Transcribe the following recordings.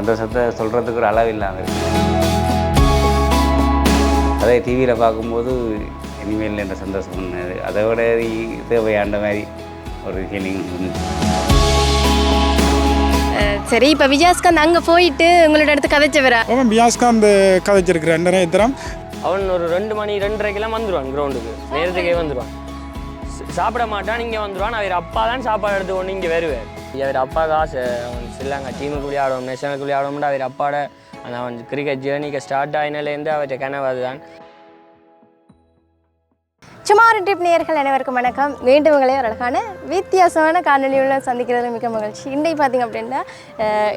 சந்தோஷத்தை சொல்கிறதுக்கு ஒரு அளவு இல்லாமல் இருக்கு. அதே டிவியில் பார்க்கும்போது இனிமேல் என்ற சந்தோஷம் ஒன்று அதை விட தேவையாண்ட மாதிரி ஒரு ஃபீலிங் சரி இப்போ விஜயாஸ்காந்த் அங்கே போயிட்டு உங்களோட இடத்து கதைச்சவரா? அவன் பியாஸ்காந்த் கதைச்சிருக்கிறேன் நிறைய தரம் அவன் ஒரு ரெண்டு மணி ரெண்டரைக்கெல்லாம் வந்துடுவான் கிரவுண்டுக்கு நேரத்துக்கே வந்துடுவான் சாப்பிட மாட்டான் இங்கே வந்துடுவான் அவர் அப்பா தான் சாப்பாடு எடுத்து கொண்டு இங்கே வருவார் அவர் அப்பா காசு அவன் ஸ்ரீலங்கா டீமுக்கு விளையாடும் நேஷனலுக்குள்ளே விளையாடும்னு அவர் அப்பாட. அந்த அவன் கிரிக்கெட் ஜேர்னிக்கு ஸ்டார்ட் ஆகினாலேருந்து அவர்கிட்ட கனவு அதுதான். சுமார் டிப் நேர்கள் அனைவருக்கும் வணக்கம். மீண்டும் உங்களே ஒரு அழகான வித்தியாசமான காணொலியுள்ள சந்திக்கிறது மிக மகிழ்ச்சி. இன்றைக்கு பார்த்தீங்க அப்படின்னா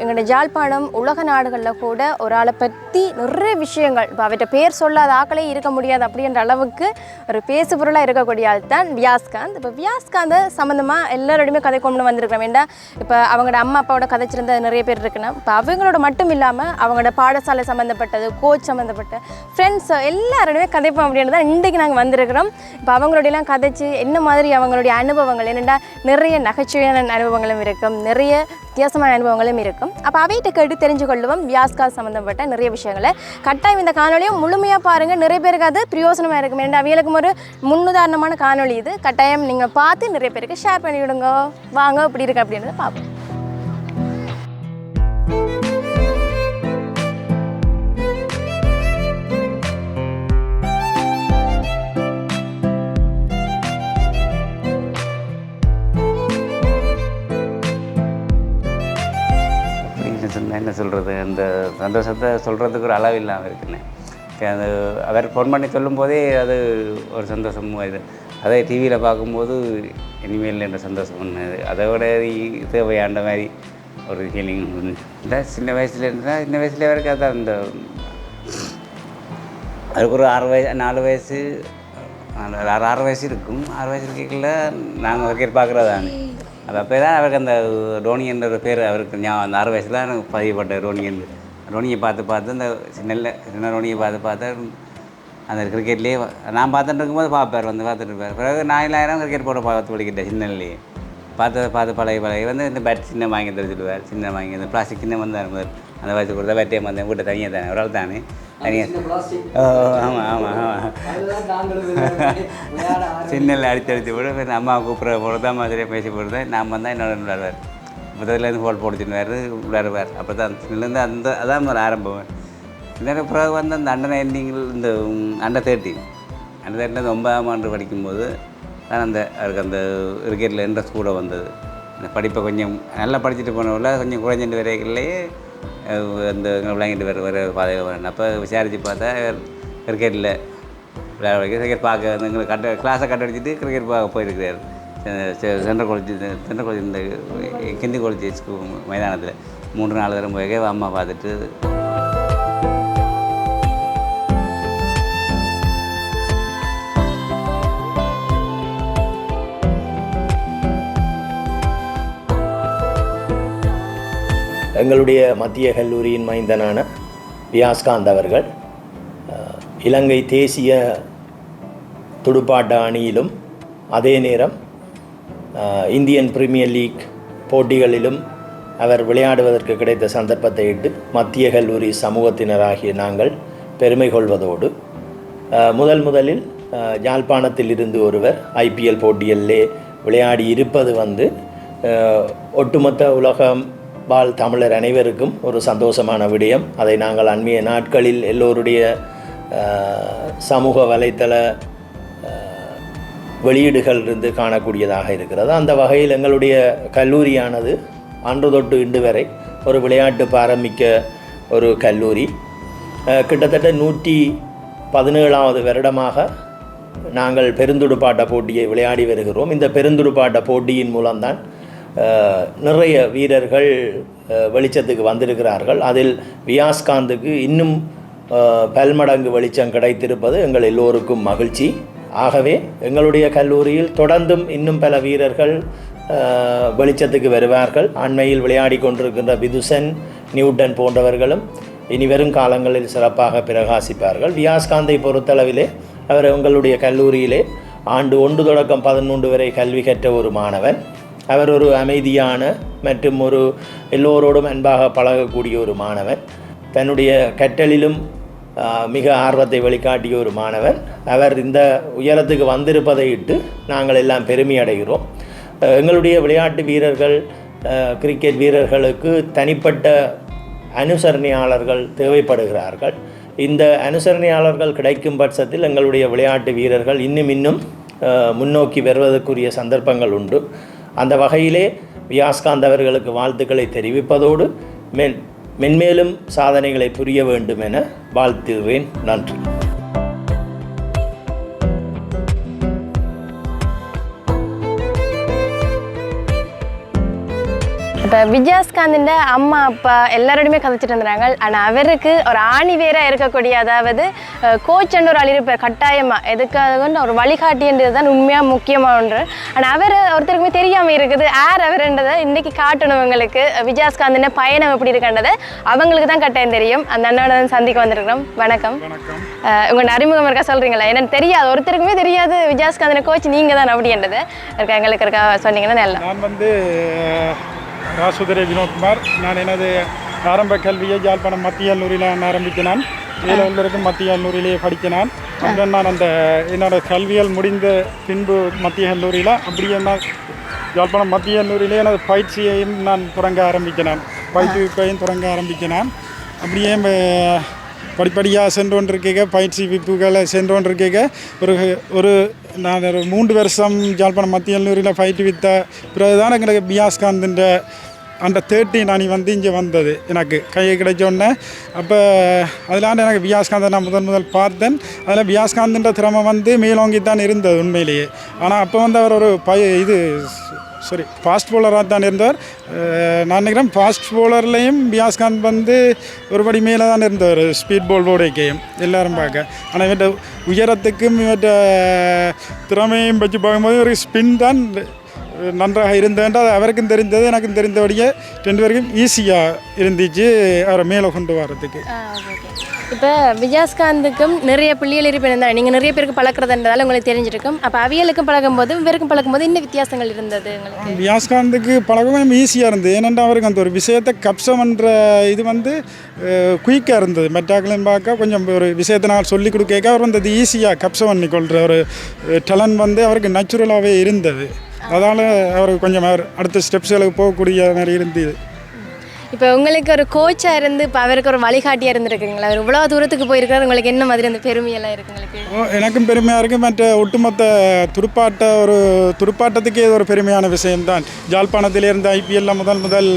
எங்களோட ஜாழ்ப்பாணம் உலக நாடுகளில் கூட ஒரு ஆளை பற்றி நிறைய விஷயங்கள் இப்போ அவர்கிட்ட பேர் சொல்லாத ஆக்களே இருக்க முடியாது அப்படின்ற அளவுக்கு ஒரு பேசு பொருளாக இருக்கக்கூடிய ஆள் தான் வியாஸ்காந்த். இப்போ வியாஸ்காந்த் சம்மந்தமாக எல்லாரோடையுமே கதை கொண்டு வந்திருக்கிறோம். ஏன்டா இப்போ அவங்களோட அம்மா அப்பாவோட கதைச்சிருந்த நிறைய பேர் இருக்குன்னா இப்போ அவங்களோட மட்டும் இல்லாமல் அவங்களோட பாடசாலை சம்மந்தப்பட்டது கோச் சம்மந்தப்பட்ட ஃப்ரெண்ட்ஸ் எல்லாரோடையுமே கதைப்போம் அப்படின்னு தான் இன்றைக்கு நாங்கள் வந்திருக்கிறோம். இப்போ அவங்களோடையெல்லாம் கதைச்சு என்ன மாதிரி அவங்களுடைய அனுபவங்கள் என்னென்னா நிறைய நகைச்சுவையான அனுபவங்களும் இருக்கும் நிறைய வித்தியாசமான அனுபவங்களும் இருக்கும். அப்போ அவைகிட்ட கேட்டு தெரிஞ்சு கொள்ளுவோம் வியாஸ்கா சம்மந்தப்பட்ட நிறைய விஷயங்களை. கட்டாயம் இந்த காணொலியும் முழுமையாக பாருங்கள் நிறைய பேருக்கு அது பிரயோசனமாக இருக்கும். ஏன்னா அவைகளுக்கும் ஒரு முன்னுதாரணமான காணொளி இது. கட்டாயம் நீங்கள் பார்த்து நிறைய பேருக்கு ஷேர் பண்ணிவிடுங்க. வாங்க இப்படி இருக்கு அப்படின்றத பார்ப்போம். சொல்கிறது அந்த சந்தோஷத்தை சொல்கிறதுக்கு ஒரு அளவு இல்லாமல் இருக்குன்னு சரி, அது அவர் ஃபோன் பண்ணி சொல்லும்போதே அது ஒரு சந்தோஷமும் இது. அதே டிவியில் பார்க்கும்போது இனிமேல் என்ற சந்தோஷம் ஒன்று அதை. விட தேவையாண்ட மாதிரி ஒரு ஃபீலிங் இந்த சின்ன வயசுல இருந்தால் சின்ன வயசுல வரைக்கும் அதான் இந்த அதுக்கு ஒரு ஆறு வயசு நாலு வயசு ஆறு ஆறு வயசு இருக்கும். ஆறு வயசு இருக்கல நாங்கள் கிரிக்கெட் பார்க்குறதானே. அது அப்போ தான் அவருக்கு அந்த டோனி என்ற பேர் அவருக்கு ஞாபகம் அந்த ஆறு வயசில் எனக்கு பதிவுப்பட்ட டோனி என்று. டோனியை பார்த்து பார்த்து அந்த சின்ன சின்ன டோனியை பார்த்து பார்த்து அந்த கிரிக்கெட்லேயே நான் பார்த்துட்டு இருக்கும்போது பார்ப்பார் வந்து பார்த்துட்டு இருப்பார். பிறகு நாலாயிரம் கிரிக்கெட் போட பார்த்து படிக்கிட்டேன் சின்னலேயே பார்த்து பார்த்து பழகி பழகி வந்து இந்த பேட் சின்ன வாங்கி தர சொல்லுவார் சின்ன வாங்கி இந்த பிளாஸ்டிக் சின்ன வந்தார் முதல் அந்த வயசு கொடுத்தா பேட்டே வந்தேன். வீட்டை தனியாக தானே. ஒரு ஆள் தானே. தனியாக ஓ ஆமாம் ஆமாம் ஆமாம் சின்னல அடித்து அடித்து விட. அம்மா கூப்பிட்ற தான் மாதிரியே பேசி போடுறது நான் வந்தால் என்னோட விளையாடுவார் முதல்லேருந்து ஹோல் போட்டுச்சுன்னு விளையாடுவார் அப்போ தான் சின்னலேருந்து அந்த அதான் ஒரு ஆரம்பம். இன்னொரு பிறகு வந்து அந்த அண்டர் நைன்டீனில் இந்த அண்டர் தேர்ட்டி அண்டர் தேர்ட்டில் ஒன்பதாம் ஆண்டு படிக்கும்போது தான் அந்த அவருக்கு அந்த கிரிக்கெட்டில் இன்ட்ரெஸ்ட் கூட வந்தது. அந்த படிப்பை கொஞ்சம் நல்லா படிச்சுட்டு போனவங்கள கொஞ்சம் குறைஞ்சிட்டு வரைகள்லேயே இந்த விளையாங்கிட்டு வர வர பாதையில் வரேன் அப்போ விசாரித்து பார்த்தா கிரிக்கெட்டில் விளையாட கிரிக்கெட் பார்க்க வந்து எங்களுக்கு கட்ட கிளாஸை கட்ட அடிச்சுட்டு கிரிக்கெட் பார்க்க போயிருக்கிறார். சென்ட்ரல் காலேஜ் சென்ட்ரல் காலேஜ் இந்த கிந்தி காலேஜ் ஸ்கூல் மைதானத்தில். மூன்று நாலு தரம் போய் அம்மா பார்த்துட்டு எங்களுடைய மத்திய கல்லூரியின் மைந்தனான வியாஸ்காந்த் அவர்கள் இலங்கை தேசிய துடுப்பாட்ட அணியிலும் அதே நேரம் இந்தியன் பிரீமியர் லீக் போட்டிகளிலும் அவர் விளையாடுவதற்கு கிடைத்த சந்தர்ப்பத்தை இட்டு மத்திய கல்லூரி சமூகத்தினராகிய நாங்கள் பெருமை கொள்வதோடு முதல் முதலில் யாழ்ப்பாணத்தில் இருந்து ஒருவர் ஐபிஎல் போட்டிகளிலே விளையாடி இருப்பது வந்து ஒட்டுமொத்த உலகம் வாழ் தமிழர் அனைவருக்கும் ஒரு சந்தோஷமான விடயம். அதை நாங்கள் அண்மைய நாட்களில் எல்லோருடைய சமூக வலைத்தள வெளியீடுகள் இருந்து காணக்கூடியதாக இருக்கிறது. அந்த வகையில் எங்களுடைய கல்லூரியானது அன்று தொட்டு இன்று வரை ஒரு விளையாட்டு பாரம்பிக்க ஒரு கல்லூரி. கிட்டத்தட்ட நூற்றி பதினேழாவது வருடமாக நாங்கள் பெருந்துடுப்பாட்ட போட்டியை விளையாடி வருகிறோம். இந்த பெருந்துடுப்பாட்ட போட்டியின் மூலம்தான் நிறைய வீரர்கள் வெளிச்சத்துக்கு வந்திருக்கிறார்கள். அதில் வியாஸ்காந்துக்கு இன்னும் பல்மடங்கு வெளிச்சம் கிடைத்திருப்பது எங்கள் எல்லோருக்கும் மகிழ்ச்சி. ஆகவே எங்களுடைய கல்லூரியில் தொடர்ந்தும் இன்னும் பல வீரர்கள் வெளிச்சத்துக்கு வருவார்கள். அண்மையில் விளையாடி கொண்டிருக்கின்ற விதுசன் நியூட்டன் போன்றவர்களும் இனி வரும் காலங்களில் சிறப்பாக பிரகாசிப்பார்கள். வியாஸ்காந்தை பொறுத்தளவிலே அவர் எங்களுடைய கல்லூரியிலே ஆண்டு ஒன்று தொடக்கம் பதினொன்று வரை கல்வி கற்ற ஒரு மாணவன். அவர் ஒரு அமைதியான மற்றும் ஒரு எல்லோரோடும் அன்பாக பழகக்கூடிய ஒரு மாணவர் தன்னுடைய கற்றலிலும் மிக ஆர்வத்தை வெளிக்காட்டிய ஒரு மாணவர் அவர் இந்த உயரத்துக்கு வந்திருப்பதை இட்டு நாங்கள் எல்லாம் பெருமை அடைகிறோம். எங்களுடைய விளையாட்டு வீரர்கள் கிரிக்கெட் வீரர்களுக்கு தனிப்பட்ட அனுசரணையாளர்கள் தேவைப்படுகிறார்கள். இந்த அனுசரணையாளர்கள் கிடைக்கும் பட்சத்தில் எங்களுடைய விளையாட்டு வீரர்கள் இன்னும் இன்னும் முன்னோக்கி வருவதற்குரிய சந்தர்ப்பங்கள் உண்டு. அந்த வகையிலே வியாஸ்காந்த் அவர்களுக்கு வாழ்த்துக்களை தெரிவிப்பதோடு மென் மென்மேலும் சாதனைகளை புரிய வேண்டும் என வாழ்த்துவேன் நன்றி. இப்போ விஜயாஸ்காந்தின் அம்மா அப்பா எல்லாரோடையுமே கதைச்சிட்டு இருந்தாங்க ஆனால் அவருக்கு ஒரு ஆணி வேறாக இருக்கக்கூடிய அதாவது கோச் ஒரு ஆள் இருப்பார் கட்டாயமாக எதுக்காக ஒரு வழிகாட்டின்றது தான் உண்மையாக முக்கியமான ஒன்று. ஆனால் அவர் ஒருத்தருக்குமே தெரியாமல் இருக்குது. யார் அவர்ன்றதை இன்னைக்கு காட்டணும் அவங்களுக்கு விஜயாஸ்காந்தின் பயணம் எப்படி இருக்குன்றதை அவங்களுக்கு தான் கட்டாயம் தெரியும். அந்த அண்ணோட சந்திக்க வந்திருக்கிறோம். வணக்கம். உங்களோட அறிமுகம் இருக்கா சொல்கிறீங்களா எனக்கு தெரியாது. ஒருத்தருக்குமே தெரியாது. விஜயாஸ்காந்தின கோச் நீங்கள் தான் அப்படின்றது. இருக்கா எங்களுக்கு இருக்கா சொன்னீங்கன்னா நல்லா. நான் வந்து ராசுதரே வினோத்குமார். நான் எனது ஆரம்ப கல்வியை யாழ்ப்பாணம் மத்திய கல்லூரியில் நான் ஆரம்பிக்கினான் ஏழு வரைக்கும் மத்திய கல்லூரியிலேயே படிக்கினான் அங்கே நான் அந்த என்னோட கல்வியல் முடிந்த பின்பு மத்திய கல்லூரியில் அப்படியே நான் யாழ்ப்பாணம் மத்திய கல்லூரியிலே எனது பயிற்சியையும் நான் தொடங்க ஆரம்பிக்கினான் பயிற்றுவிப்பையும் தொடங்க ஆரம்பிக்கினான் அப்படியே படிப்படியாக சென்று கொண்டிருக்க பயிற்சி விப்புகளை சென்று கொண்டிருக்க ஒரு ஒரு நான் ஒரு மூன்று வருஷம் ஜாழ்ப்பாணம் மத்திய கல்லூரியில் பயிற்றுவித்த பிறகுதான் எங்களுக்கு பியாஸ்காந்தின்ற அந்த தேர்ட்டின் அணி வந்து இங்கே வந்தது எனக்கு. கையை கிடைச்ச உடனே அப்போ அதிலாண்டு எனக்கு வியாஸ்காந்தை நான் முதன் முதல் பார்த்தேன். அதில் வியாஸ்காந்தின்ற திறமை வந்து மேலோங்கி தான் இருந்தது உண்மையிலேயே. ஆனால் அப்போ வந்து அவர் ஒரு பய இது சாரி ஃபாஸ்ட் போலராக தான் இருந்தவர் நான் நினைக்கிறேன் ஃபாஸ்ட் bowler-லையும் பியாஸ்காந்த் வந்து ஒருபடி மேலே தான் இருந்தவர் ஸ்பீட் பால் போடைக்கையும் எல்லாரும் பார்க்க. ஆனால் இவற்ற உயரத்துக்கும் இவற்ற திறமையும் பற்றி பார்க்கும்போது ஒரு ஸ்பின் தான். நன்றாக இருந்தேன் அது அவருக்கும் தெரிந்தது எனக்கும் தெரிந்தபடியே ரெண்டு பேருக்கும் ஈஸியாக இருந்துச்சு அவரை மேலே கொண்டு வர்றதுக்கு. இப்போ விஜயாஸ்காந்துக்கும் நிறைய பிள்ளைகள் இருப்பிருந்தா நீங்கள் நிறைய பேருக்கு பழக்கிறதுன்றதால உங்களுக்கு தெரிஞ்சிருக்கும். அப்போ அவியலுக்கும் பழகும்போது இவருக்கும் பழகும்போது இன்னும் வித்தியாசங்கள் இருந்தது வியாஸ்காந்துக்கு பழகவும் ஈஸியாக இருந்தது. ஏனென்றால் அவருக்கு அந்த ஒரு விஷயத்தை கப்சம்ன்ற இது வந்து குயிக்காக இருந்தது. மெட்டாக்களையும் பார்க்க கொஞ்சம் ஒரு விஷயத்தை நான் சொல்லிக் கொடுக்க அவர் வந்து அது ஈஸியாக கப்சம் பண்ணி கொள்கிற ஒரு டேலண்ட் வந்து அவருக்கு நேச்சுரலாகவே இருந்தது. அதனால் அவருக்கு கொஞ்சம் அவர் அடுத்த ஸ்டெப்ஸ்களுக்கு போகக்கூடிய மாதிரி இருந்தது. இப்போ உங்களுக்கு ஒரு கோச்சாக இருந்து இப்போ அவருக்கு ஒரு வழிகாட்டியாக இருந்திருக்குங்களா? அவர் இவ்வளோ தூரத்துக்கு போயிருக்காரு உங்களுக்கு என்ன மாதிரி அந்த பெருமையெல்லாம் இருக்கு உங்களுக்கு? ஓ, எனக்கும் பெருமையாக இருக்குது மற்ற ஒட்டுமொத்த துடுப்பாட்ட ஒரு துடுப்பாட்டத்துக்கே ஒரு பெருமையான விஷயம்தான். ஜாழ்ப்பாணத்திலிருந்து ஐபிஎல்ல முதல் முதல்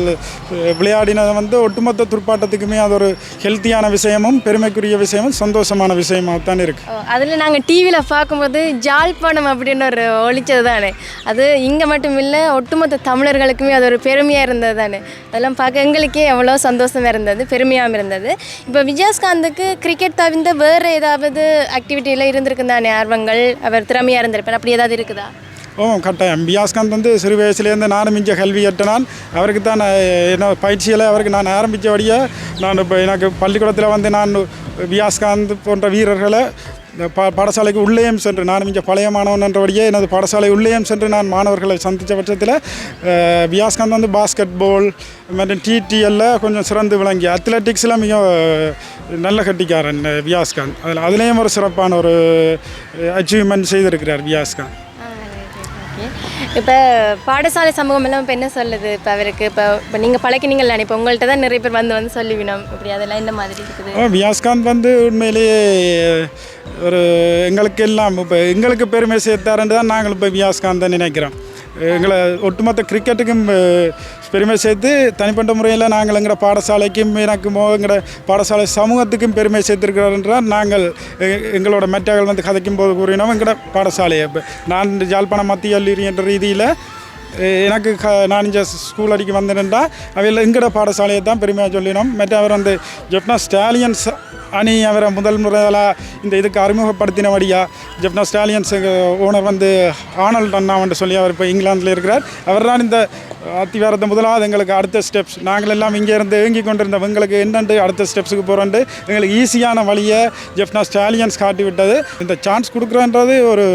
விளையாடினது வந்து ஒட்டுமொத்த துடுப்பாட்டத்துக்குமே அது ஒரு ஹெல்த்தியான விஷயமும் பெருமைக்குரிய விஷயமும் சந்தோஷமான விஷயமாக தான் இருக்குது அதில் நாங்கள் டிவியில் பார்க்கும்போது ஜாழ்ப்பாணம் அப்படின்னு ஒரு ஒழிச்சது தானே அது இங்கே மட்டும் இல்லை ஒட்டுமொத்த தமிழர்களுக்குமே அது ஒரு பெருமையாக இருந்தது தானே அதெல்லாம் பார்க்க எங்களுக்கே எவ்வளோ சந்தோஷமாக இருந்தது பெருமையாகவும் இருந்தது. இப்போ விஜயாஸ்காந்துக்கு கிரிக்கெட் தவிர்ந்த வேறு ஏதாவது ஆக்டிவிட்டியில் இருந்திருக்கு தானே ஆர்வங்கள் அவர் திறமையாக இருந்திருப்பார் அப்படி ஏதாவது இருக்குதா? ஓ கட்டாயம். பியாஸ்காந்த் வந்து சிறு வயசுலேருந்து நானும் மிஞ்ச கல்வி எட்டினான் அவருக்கு தான் நான் என்ன பயிற்சிகளை அவருக்கு நான் ஆரம்பித்தபடியே நான் இப்போ எனக்கு பள்ளிக்கூடத்தில் வந்து நான் வியாஸ்காந்த் போன்ற வீரர்களை இந்த பா பாடசாலைக்கு உள்ளேயும் சென்று நான் மிஞ்ச பழைய மாணவன் என்றபடியே எனது பாடசாலை உள்ளேயும் சென்று நான் மாணவர்களை சந்தித்த பட்சத்தில் வியாஸ்காந்த் வந்து பாஸ்கெட் பால் மற்றும் டிடிஎல்ல கொஞ்சம் சிறந்து விளங்கி அத்லெட்டிக்ஸில் மிக நல்ல கட்டிக்காரன் அஹ், வியாஸ்காந்த். அதில் அதுலேயும் ஒரு சிறப்பான ஒரு அச்சீவ்மெண்ட் செய்திருக்கிறார் வியாஸ்காந்த். இப்போ பாடசாலை சமூகம் எல்லாம் இப்போ என்ன சொல்லுது? இப்போ அவருக்கு இப்போ இப்போ நீங்கள் பழக்கினீங்கல்ல இப்போ உங்கள்கிட்ட தான் நிறைய பேர் வந்து வந்து சொல்லிவினோம் இப்படி அதெல்லாம் இந்த மாதிரி இருக்குது? வியாஸ்காந்த் வந்து உண்மையிலேயே ஒரு எங்களுக்கு எல்லாம் இப்போ எங்களுக்கு பெருமை சேர்த்தாருன்னு தான் நாங்கள் இப்போ வியாஸ்காந்த் நினைக்கிறோம். எங்களை ஒட்டுமொத்த கிரிக்கெட்டுக்கும் பெருமை சேர்த்து தனிப்பட்ட முறையில் நாங்கள் எங்கள் பாடசாலைக்கும் எனக்கும் எங்களோட பாடசாலை சமூகத்துக்கும் பெருமை சேர்த்திருக்கிறோன்றால் நாங்கள் எங்களோட மெட்டாக்கள் வந்து கதைக்கும் போது கூறினோம் எங்களோட பாடசாலையை. இப்போ நான் இந்த யாழ்ப்பாணம் மத்திய கல்லூரி என்ற ரீதியில் எனக்கு க நான் இங்கே ஸ்கூல் அடிக்க வந்திருந்தால் அவையில் எங்கட பாடசாலையை தான் பெருமையாக சொல்லினோம். மற்ற அவர் வந்து ஜெப்னா ஸ்டாலியன்ஸ் அணி அவரை முதல் முறையில் இந்த இதுக்கு அறிமுகப்படுத்தினபடியா ஜப்னா ஸ்டாலியன்ஸ் ஓனர் வந்து ஆனல்ட் அண்ணா என்று சொல்லி அவர் இப்போ இங்கிலாந்தில் இருக்கிறார். அவர் தான் இந்த அத்திவாரத்தை முதலாவது எங்களுக்கு அடுத்த ஸ்டெப்ஸ் நாங்கள் எல்லாம் இங்கே இருந்து ஏங்கி கொண்டிருந்த எங்களுக்கு என்னென்று அடுத்த ஸ்டெப்ஸுக்கு போகிறோன்ட்டு எங்களுக்கு ஈஸியான வழியை ஜெப்னா ஸ்டாலியன்ஸ் காட்டி விட்டது இந்த சான்ஸ் கொடுக்குறோன்றது ஒரு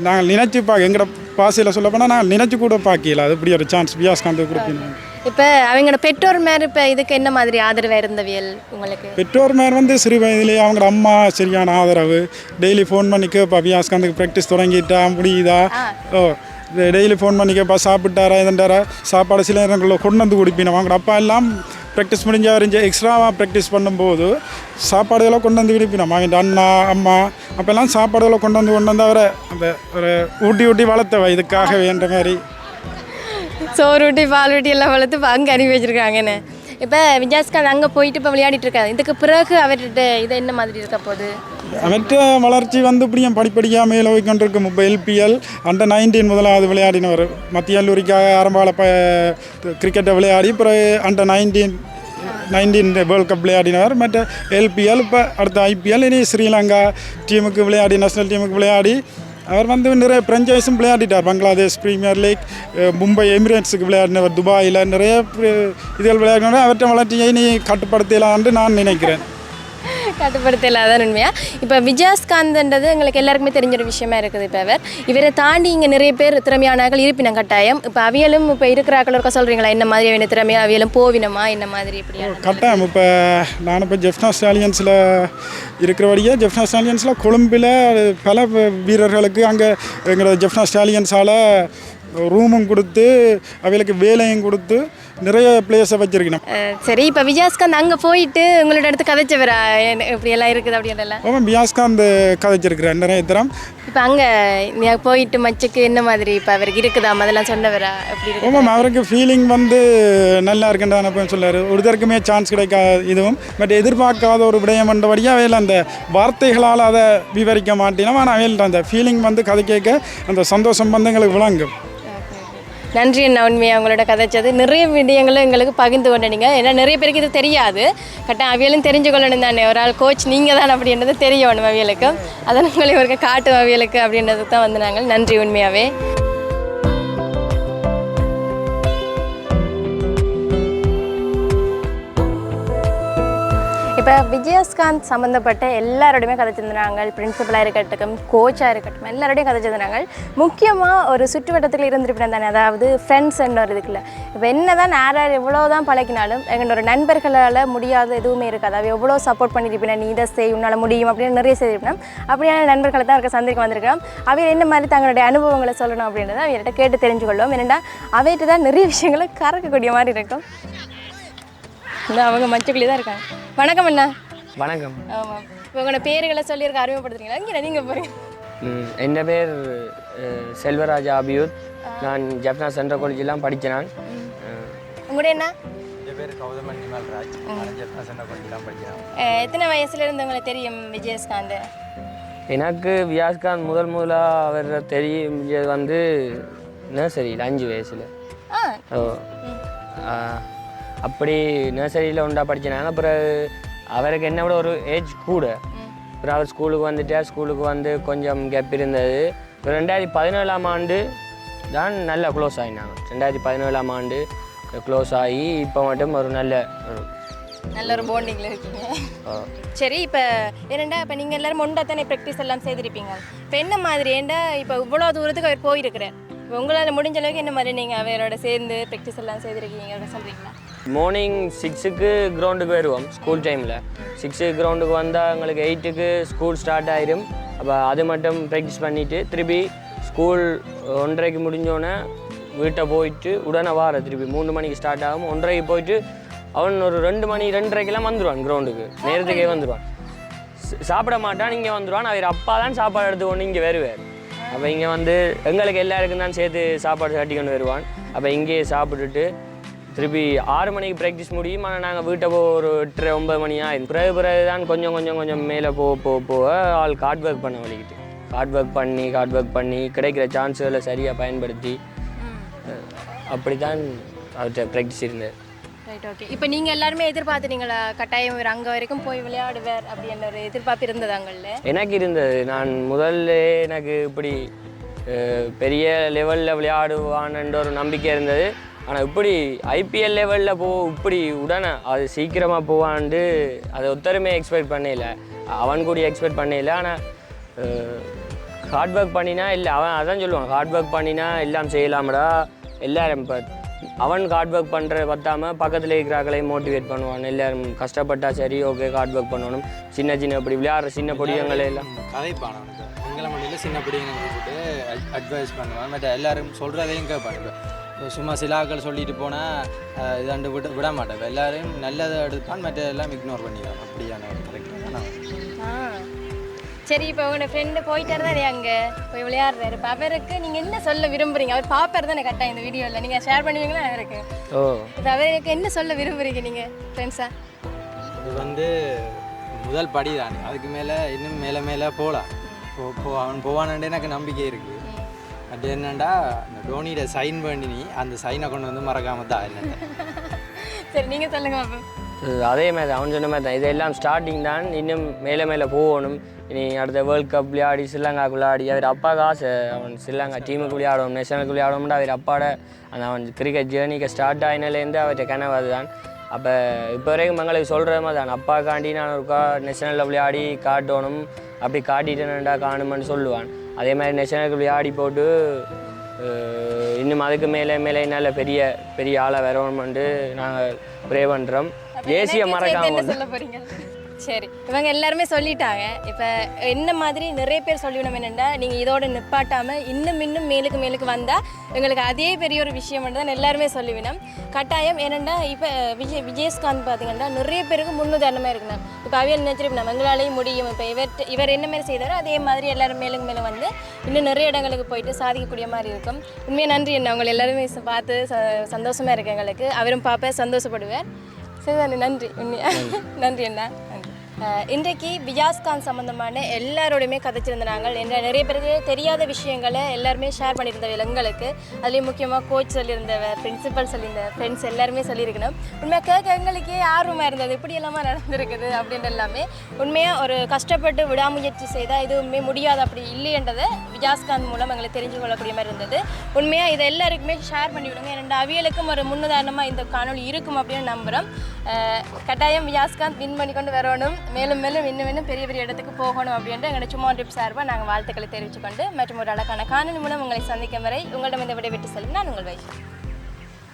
நாங்கள் நினைச்சு பார்க்க எங்களோட பாசையில் சொல்ல போனால் நான் நினச்சி கூட பார்க்கல. அது இப்படி ஒரு சான்ஸ் வியாஸ்காந்த் கொடுப்பீங்க இப்போ அவங்களோட பெற்றோர் மேலே இப்போ இதுக்கு என்ன மாதிரி ஆதரவாக இருந்தவியல் உங்களுக்கு? பெற்றோர் மேல் வந்து சிறு வயதிலேயே அவங்களோட அம்மா சரியான ஆதரவு. டெய்லி ஃபோன் பண்ணி கேட்பா வியாஸ்காந்துக்கு ப்ராக்டிஸ் தொடங்கிட்டா முடியுதா? ஓ டெய்லி ஃபோன் பண்ணி கேட்பா சாப்பிட்டாரா இதுண்டாரா சாப்பாடு சில நேரங்களில் கொண்டு வந்து குடிப்பினோம். அவங்களோட அப்பா எல்லாம் ப்ராக்டிஸ் முடிஞ்ச வரைஞ்சு எக்ஸ்ட்ராவாக ப்ராக்டிஸ் பண்ணும்போது சாப்பாடுகளை கொண்டு வந்து விடுப்பினோம் அவங்க அண்ணா அம்மா அப்போல்லாம் சாப்பாடுகளை கொண்டு வந்து கொண்டு வந்து அவரை அந்த ஒரு ஊட்டி ஊட்டி வளர்த்தவ. இதுக்காகவே என்ற மாதிரி. சோறு ஊட்டி பால் ஊட்டி எல்லாம் வளர்த்து அங்கே அனுப்பி வச்சிருக்காங்கன்னு இப்போ விஜயாஸ்காந்த் அங்கே போயிட்டு இப்போ விளையாடிட்டு இருக்காரு. இதுக்கு பிறகு அவர்கிட்ட இது என்ன மாதிரி இருக்க போகுது? அவற்ற வளர்ச்சி வந்து இப்படியும் படிப்படியாக மேலே போய்கொண்டிருக்கும் இப்போ எல்பிஎல் அண்டர் நைன்டீன் முதலாவது விளையாடினவர். மத்திய கல்லூரிக்காக ஆரம்பால ப கிரிக்கெட்டை விளையாடி பிறகு under nineteen nineteen world cup விளையாடினவர் மற்ற எல்பிஎல் இப்போ அடுத்த ஐபிஎல் இனி ஸ்ரீலங்கா டீமுக்கு விளையாடி நேஷனல் டீமுக்கு விளையாடி. அவர் வந்து நிறைய ஃப்ரெஞ்சைஸும் விளையாடிட்டார். பங்களாதேஷ் ப்ரீமியர் லீக் மும்பை எமிரேட்ஸுக்கு விளையாடினவர் துபாயில் நிறைய இதில் இதுகள் விளையாடினவர். அவற்றை வளர்ச்சியை நீ கட்டுப்படுத்தலாம்னு நான் நினைக்கிறேன். கட்டுப்படுத்தல அதான் உண்மையா? இப்போ விஜயாஸ்காந்த்ன்றது எங்களுக்கு எல்லாருக்குமே தெரிஞ்ச ஒரு விஷயமா இருக்குது இப்போ அவர். இவரை தாண்டி இங்கே நிறைய பேர் திறமையானார்கள் இருப்பினம் கட்டாயம். இப்போ அவியலும் இப்போ இருக்கிறாக்கள் இருக்க சொல்கிறீங்களா என்ன மாதிரி அவன திறமையா அவியலும் போவினமா? என்ன மாதிரி இப்படியா கட்டாயம். இப்போ நான் இப்போ ஜெஃப்னா ஸ்டாலியன்ஸில் இருக்கிறபடியே ஜெஃப்னா ஸ்டாலியன்ஸில் கொழும்பில் பல வீரர்களுக்கு அங்கே எங்களோட ஜெஃப்னா ஸ்டாலியன்ஸால் ரூமும் கொடுத்து அவைகளுக்கு வேலையும் கொடுத்து நிறைய பிளேஸை வச்சிருக்கணும். சரி இப்போ விஜயாஸ்காந்த் அங்கே போயிட்டு உங்களோட இடத்து கதைச்சவரா? என்ன- இப்படியெல்லாம் இருக்குது அப்படின்றலாம் அவன் பியாஸ்காந்த் கதைச்சிருக்கிறேன் நிறைய தரம் இப்போ அங்கே போயிட்டு மச்சுக்கு என்ன மாதிரி இப்போ அவருக்கு இருக்குதா? அதெல்லாம் சொன்னவரா? இருக்கு ஆமாம் அவருக்கு ஃபீலிங் வந்து நல்லா இருக்குன்றான போய் சொல்லார் ஒருத்தருக்குமே சான்ஸ் கிடைக்காத இதுவும். பட் எதிர்பார்க்காத ஒரு விடயம் என்றபடியாக அவையில் அந்த வார்த்தைகளால் அதை விவரிக்க மாட்டேனோம் ஆனால் அவையில் அந்த ஃபீலிங் வந்து கதை கேட்க அந்த சந்தோஷம் வந்து எங்களுக்கு விளங்கும். நன்றி என்ன உண்மையாக அவங்களோட கதைச்சது. நிறைய விடயங்களும் எங்களுக்கு பகிர்ந்து கொண்டனீங்க ஏன்னா நிறைய பேருக்கு இது தெரியாது. கரெக்டாக அவியலும் தெரிஞ்சு கொள்ளணும் தானே. ஒரு ஆள் கோச் நீங்கள் தான் அப்படின்றது தெரியணும் அவியலுக்கு. அதை உங்களை ஒரு காட்டும் அவியலுக்கு அப்படின்றது தான் வந்து நாங்கள் நன்றி உண்மையாகவே இப்போ விஜயஸ்காந்த் சம்மந்தப்பட்ட எல்லாரோடையுமே கதைச்சிருந்தாங்க பிரின்சிபலாக இருக்கட்டும் கோச்சாக இருக்கட்டும் எல்லாரோடையும் கதைச்சிருந்தாங்க முக்கியமாக ஒரு சுற்றுவட்டத்தில் இருந்திருப்பேன் தானே அதாவது ஃப்ரெண்ட்ஸ் ஒரு இதுக்குள்ள. இப்போ என்ன தான் நேராக எவ்வளோ தான் பழகினாலும் எங்களோட நண்பர்களால் முடியாத எதுவுமே இருக்காது. அவள் எவ்வளோ சப்போர்ட் பண்ணியிருப்பேன் நீ இதை செய் உன்னால் முடியும் அப்படின்னு நிறைய செய்திருப்பேன். அப்படியான நண்பர்களை தான் இருக்க சந்திக்க வந்திருக்கிறோம். அவையில் என்ன மாதிரி தங்களுடைய அனுபவங்களை சொல்லணும் அப்படின்றத அவர்கிட்ட கேட்டு தெரிஞ்சுக்கொள்ளும் என்னென்னா அவைகிட்ட தான் நிறைய விஷயங்களை கறக்கக்கூடிய மாதிரி இருக்கும். இந்த அவங்க மச்சக்குள்ளே தான் இருக்காங்க. வணக்கம் அண்ணா. வணக்கம். ஆமாம் உங்களோட பேர்களை சொல்லியிருக்க அறிமுகப்படுத்துறீங்களா? இங்கே நீங்கள் போகிறீங்க என் பேர் செல்வராஜ் அபியூத் நான் ஜப்னா சென்ட்ரல் காலேஜெலாம் படித்தேன் நான் உங்களுடைய என்ன? என் பேர் கௌதமன் படிக்கிறேன். எத்தனை வயசுல இருந்து உங்களுக்கு தெரியும் விஜயஸ்காந்த்? எனக்கு வியாஸ்காந்த் முதல் முதலாக அவர் தெரியும் வந்து நர்சரியில் அஞ்சு வயசில். ஓ. ஆ, அப்படி நர்சரியில் உண்டா படிச்சினாங்க. பிறகு அவருக்கு என்ன விட ஒரு ஏஜ் கூட. அப்புறம் அவர் ஸ்கூலுக்கு வந்துட்டார் ஸ்கூலுக்கு வந்து கொஞ்சம் கேப் இருந்தது. அப்புறம் ரெண்டாயிரத்தி பதினேழாம் ஆண்டு தான் நல்லா க்ளோஸ் ஆகினாங்க ரெண்டாயிரத்தி பதினேழாம் ஆண்டு க்ளோஸ் ஆகி இப்போ மட்டும் ஒரு நல்ல நல்ல ஒரு பாண்டிங்கில் இருக்கீங்க. சரி இப்போ என்னண்டா இப்போ நீங்கள் எல்லாரும் ஒன்றா தானே ப்ராக்டிஸ் எல்லாம் செய்திருப்பீங்க. இப்போ என்ன மாதிரி ஏண்டா இப்போ இவ்வளோ தூரத்துக்கு அவர் போயிருக்கிறேன் இப்போ உங்களால் முடிஞ்ச அளவுக்கு என்ன மாதிரி நீங்கள் அவரோட சேர்ந்து ப்ராக்டிஸ் எல்லாம் செய்திருக்கீங்க அப்படின்னு சொல்கிறீங்களா மார்னிங் சிக்ஸுக்கு கிரவுண்டுக்கு வருவோம் ஸ்கூல் டைமில் சிக்ஸுக்கு கிரவுண்டுக்கு வந்தால் எங்களுக்கு எயிட்டுக்கு ஸ்கூல் ஸ்டார்ட் ஆயிரும். அப்போ அது மட்டும் ப்ராக்டிஸ் பண்ணிவிட்டு திருப்பி ஸ்கூல் ஒன்றரைக்கு முடிஞ்சோடனே வீட்டை போயிட்டு உடனே வார திருப்பி மூணு மணிக்கு ஸ்டார்ட் ஆகும். ஒன்றரைக்கு போயிட்டு அவன் ஒரு ரெண்டு மணி ரெண்டரைக்கெல்லாம் வந்துடுவான் கிரவுண்டுக்கு நேரத்துக்கே வந்துடுவான் சாப்பிட மாட்டான் இங்கே வந்துடுவான் அவர் அப்பா தான் சாப்பாடு எடுத்து கொண்டு இங்கே வருவார். அப்போ இங்கே வந்து எங்களுக்கு எல்லாருக்கும் தான் சேர்த்து சாப்பாடு கட்டி கொண்டு வருவான். அப்போ இங்கேயே சாப்பிட்டுட்டு திருப்பி ஆறு மணிக்கு ப்ராக்டிஸ் முடியும். ஆனால் நாங்கள் வீட்டை போ ஒரு எட்டரை ஒன்பது மணி ஆயிடும் பிறகு பிறகு தான் கொஞ்சம் கொஞ்சம் கொஞ்சம் மேலே போக போக போக ஆள் கார்ட் ஒர்க் பண்ண வலிக்கிட்டு கார்ட் ஒர்க் பண்ணி கார்ட் ஒர்க் பண்ணி கிடைக்கிற சான்ஸுகளை சரியாக பயன்படுத்தி அப்படி தான் அவர்கிட்ட ப்ராக்டிஸ் இருந்தது. ரைட் ஓகே இப்போ நீங்கள் எல்லாருமே எதிர்பார்த்துட்டீங்களா கட்டாயம் இவர் அங்கே வரைக்கும் போய் விளையாடுவார் அப்படின்ற ஒரு எதிர்பார்ப்பு இருந்தது அங்களில் எனக்கு இருந்தது. நான் முதல்ல எனக்கு இப்படி பெரிய லெவலில் விளையாடுவான்ன்ற ஒரு நம்பிக்கை இருந்தது. ஆனால் இப்படி ஐபிஎல் லெவலில் போ இப்படி உடனே அது சீக்கிரமாக போவான்ட்டு அதை ஒத்தருமே எக்ஸ்பெக்ட் பண்ணல அவன் கூட எக்ஸ்பெக்ட் பண்ணல ஆனால் ஹார்ட் ஒர்க் பண்ணினா இல்லை அவன் அதான் சொல்லுவான் ஹார்ட் ஒர்க் பண்ணினா எல்லாம் செய்யலாமடா. எல்லாரும் இப்போ அவன் ஹார்ட் ஒர்க் பண்ணுற பத்தாம பக்கத்தில் இருக்கிறார்களையும் மோட்டிவேட் பண்ணுவான். எல்லாரும் கஷ்டப்பட்டா சரி ஓகே ஹார்ட் ஒர்க் பண்ணணும். சின்ன சின்ன இப்படி விளையாடுற சின்ன பொடியங்களை எல்லாம். கதைப்பான் அவனுக்கு சின்ன கூப்பிட்டு அட்வைஸ் பண்ணுவான். மற்ற எல்லாரும் சொல்கிறதையும் கேட்பான். சும்மா சில ஆட்கள் சொல்லிட்டு போனால் இதாண்டு விட விட மாட்டேன். எல்லாரையும் நல்லதை எடுப்பான் மற்ற எல்லாம் இக்னோர் பண்ணிடுவான். அப்படியான கரெக்டாக சரி இப்போ உங்களோட ஃப்ரெண்டு போயிட்டாரு தானே அங்கே? போய் விளையாடுறாரு. இப்போ அவருக்கு நீங்கள் என்ன சொல்ல விரும்புறீங்க? அவர் பார்ப்பாரு தானே கரெக்டாக இந்த வீடியோவில் நீங்கள் ஷேர் பண்ணுவீங்களா? அவருக்கு? ஓ. இப்போ அவருக்கு என்ன சொல்ல விரும்புறீங்க நீங்கள் ஃப்ரெண்ட்ஸா இது வந்து முதல் படி தானே அதுக்கு மேலே இன்னும் மேலே மேலே போகலாம் போ போ அவன் போவானே எனக்கு நம்பிக்கை இருக்குது அது என்னண்டா இந்த டோனியோட சைன் பண்ணி நீ அந்த சைனை கொண்டு வந்து மறக்காம தான் என்ன சரி நீங்கள் சொல்லுங்க அதே மாதிரி தான் அவன் சொன்ன மாதிரி தான். இதெல்லாம் ஸ்டார்டிங் தான் இன்னும் மேலே மேலே போகணும். இனி அடுத்த வேர்ல்ட் கப் விளையாடி ஸ்ரீலங்காவுக்கு விளையாடி அவர் அப்பாவுக்கு ஆசை. அவன் ஸ்ரீலங்கா டீமுக்கு விளையாடணும் நேஷனலுக்கு விளையாடணும்னு அவர் அப்பாட அந்த அவன் கிரிக்கெட் ஜேர்னிக்கு ஸ்டார்ட் ஆகினாலேருந்து அவர்கிட்ட கனவு அதுதான். அப்போ இப்போ வரைக்கும் எங்களுக்கு சொல்கிற மாதிரி தான் அப்பாக்காண்டி நான் ஒருக்கா நேஷனலில் விளையாடி காட்டணும். அப்படி காட்டிட்டேன்டா காணுமென்னு சொல்லுவான். அதே மாதிரி நேஷனலுக்கு விளையாடி போட்டு இன்னும் அதுக்கு மேலே மேலே நல்ல பெரிய பெரிய ஆளாக வரணும்னு நாங்கள் ப்ரே பண்ணுறோம் தேசிய மறக்காம சரி இவங்க எல்லாருமே சொல்லிட்டாங்க. இப்போ என்ன மாதிரி நிறைய பேர் சொல்லிவிடும் என்னென்னா நீங்கள் இதோட நிப்பாட்டாமல் இன்னும் இன்னும் மேலுக்கு மேலுக்கு வந்தால் எங்களுக்கு அதே பெரிய ஒரு விஷயம் தான் எல்லாருமே சொல்லிவிடும் கட்டாயம் என்னென்னா இப்போ விஜய் விஜயஸ்காந்த் பார்த்தீங்கன்னா நிறைய பேருக்கு முன்னுதாரணமாக இருக்கணும் அவியல் நினைச்சிருப்போம் எங்களாலேயும் முடியும். இப்போ இவர் இவர் என்ன மாதிரி செய்தாரோ அதே மாதிரி எல்லாரும் மேலுக்கு மேலே வந்து இன்னும் நிறைய இடங்களுக்கு போயிட்டு சாதிக்கக்கூடிய மாதிரி இருக்கும். உண்மையாக நன்றி என்ன அவங்க எல்லாருமே பார்த்து ச சந்தோஷமாக இருக்கு எங்களுக்கு. அவரும் பார்ப்ப சந்தோஷப்படுவார். சரிதானே? நன்றி. உண்மையா? நன்றி அண்ணா. இன்றைக்கு விஜாஸ்கான் சம்மந்தமான எல்லாரோடையுமே கதைச்சிருந்தாங்க என்ற நிறைய பேருக்கு தெரியாத விஷயங்களை எல்லாருமே ஷேர் பண்ணியிருந்தவர்கள் எங்களுக்கு. அதுலேயும் முக்கியமாக கோச் சொல்லியிருந்தவர் பிரின்சிபல் சொல்லியிருந்த ஃப்ரெண்ட்ஸ் எல்லாருமே சொல்லியிருக்கணும். உண்மையாக கேட்க எங்களுக்கே ஆர்வமாக இருந்தது. இப்படி எல்லாமே நடந்திருக்குது அப்படின்ற எல்லாமே உண்மையாக ஒரு கஷ்டப்பட்டு விடாமுயற்சி செய்தால் எதுவுமே முடியாது அப்படி இல்லைன்றதை விஜாஸ்காந்த் மூலம் எங்களுக்கு தெரிஞ்சு கொள்ளக்கூடிய மாதிரி இருந்தது. உண்மையாக இதை எல்லாருக்குமே ஷேர் பண்ணி விடுங்க. ரெண்டு அவியலுக்கும் ஒரு முன்னுதாரணமாக இந்த காணொளி இருக்கும் அப்படின்னு நம்புகிறோம் கட்டாயம் வியாஸ்காந்த் வின் பண்ணி கொண்டு வரணும். மேலும் மேலும் இன்னும் இன்னும் பெரிய பெரிய இடத்துக்கு போகணும் அப்படின்ட்டு எங்களோட சும்மா ட்ரிப் சார்பாக நாங்கள் வாழ்த்துக்களை தெரிவித்துக்கொண்டு மற்றும் ஒரு அழகான காணொலி மூலம் உங்களை சந்திக்கும் வரை உங்களிடம் இந்த விடைபெற்று செல்லும் நான் உங்கள் வைஷ்